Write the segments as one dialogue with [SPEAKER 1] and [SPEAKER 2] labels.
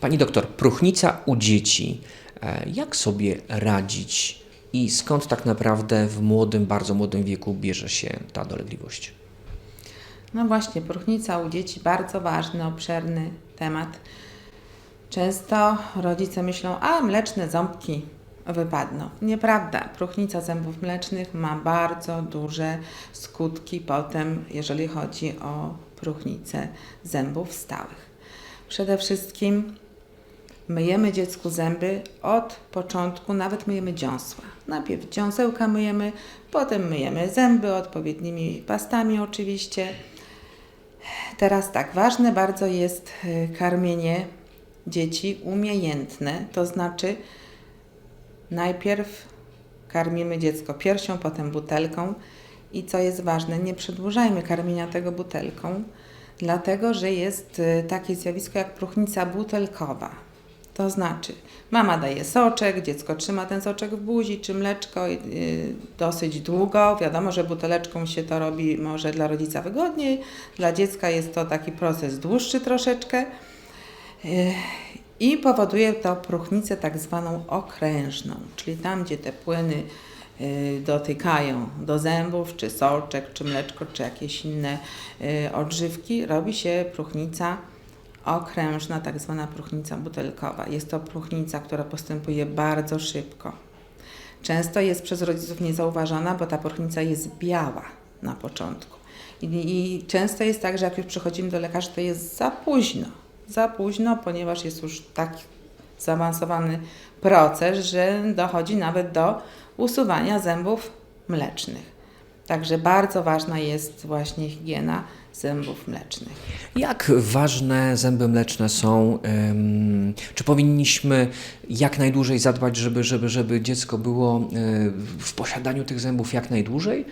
[SPEAKER 1] Pani doktor, próchnica u dzieci. E, Jak sobie radzić i skąd tak naprawdę w młodym, bardzo młodym wieku bierze się ta dolegliwość?
[SPEAKER 2] No właśnie, próchnica u dzieci bardzo ważny, obszerny temat. Często rodzice myślą, a mleczne ząbki wypadną. Nieprawda. Próchnica zębów mlecznych ma bardzo duże skutki potem, jeżeli chodzi o próchnicę zębów stałych. Przede wszystkim myjemy dziecku zęby od początku, nawet myjemy dziąsła. Najpierw dziąsełka myjemy, potem myjemy zęby odpowiednimi pastami oczywiście. Teraz tak, ważne bardzo jest y, karmienie dzieci umiejętne, to znaczy najpierw karmimy dziecko piersią, potem butelką i co jest ważne, nie przedłużajmy karmienia tego butelką, dlatego że jest y, takie zjawisko jak próchnica butelkowa. To znaczy, mama daje soczek, dziecko trzyma ten soczek w buzi, czy mleczko y, dosyć długo. Wiadomo, że buteleczką się to robi może dla rodzica wygodniej, dla dziecka jest to taki proces dłuższy troszeczkę. Y, I powoduje to próchnicę tak zwaną okrężną, czyli tam, gdzie te płyny y, dotykają do zębów, czy soczek, czy mleczko, czy jakieś inne y, odżywki, robi się próchnica okrężna, tak zwana próchnica butelkowa. Jest to próchnica, która postępuje bardzo szybko. Często jest przez rodziców niezauważana, bo ta próchnica jest biała na początku. I, I często jest tak, że jak już przychodzimy do lekarza, to jest za późno. Za późno, ponieważ jest już tak zaawansowany proces, że dochodzi nawet do usuwania zębów mlecznych. Także bardzo ważna jest właśnie higiena zębów mlecznych.
[SPEAKER 1] Jak ważne zęby mleczne są? ym, Czy powinniśmy jak najdłużej zadbać, żeby, żeby, żeby dziecko było y, w posiadaniu tych zębów jak najdłużej?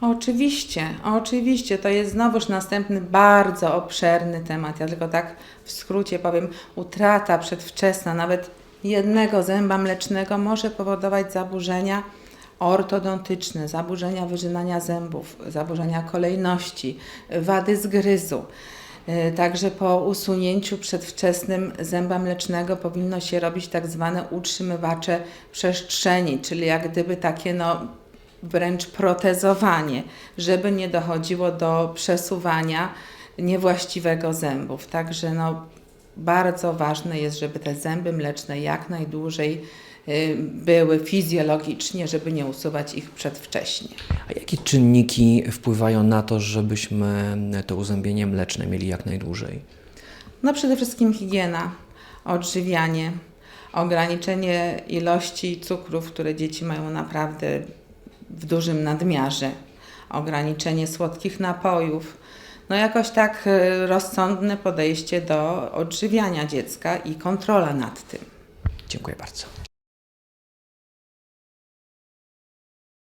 [SPEAKER 2] Oczywiście, oczywiście. To jest znowuż następny bardzo obszerny temat. Ja tylko tak w skrócie powiem, utrata przedwczesna nawet jednego zęba mlecznego może powodować zaburzenia ortodontyczne, zaburzenia wyrzynania zębów, zaburzenia kolejności, wady zgryzu. Y, Także po usunięciu przedwczesnym zęba mlecznego powinno się robić tak zwane utrzymywacze przestrzeni, czyli jak gdyby takie no, wręcz protezowanie, żeby nie dochodziło do przesuwania niewłaściwego zębów. Także no, bardzo ważne jest, żeby te zęby mleczne jak najdłużej były fizjologicznie, żeby nie usuwać ich przedwcześnie.
[SPEAKER 1] A jakie czynniki wpływają na to, żebyśmy to uzębienie mleczne mieli jak najdłużej?
[SPEAKER 2] No przede wszystkim higiena, odżywianie, ograniczenie ilości cukrów, które dzieci mają naprawdę w dużym nadmiarze, ograniczenie słodkich napojów. No jakoś tak y, rozsądne podejście do odżywiania dziecka i kontrola nad tym.
[SPEAKER 1] Dziękuję bardzo.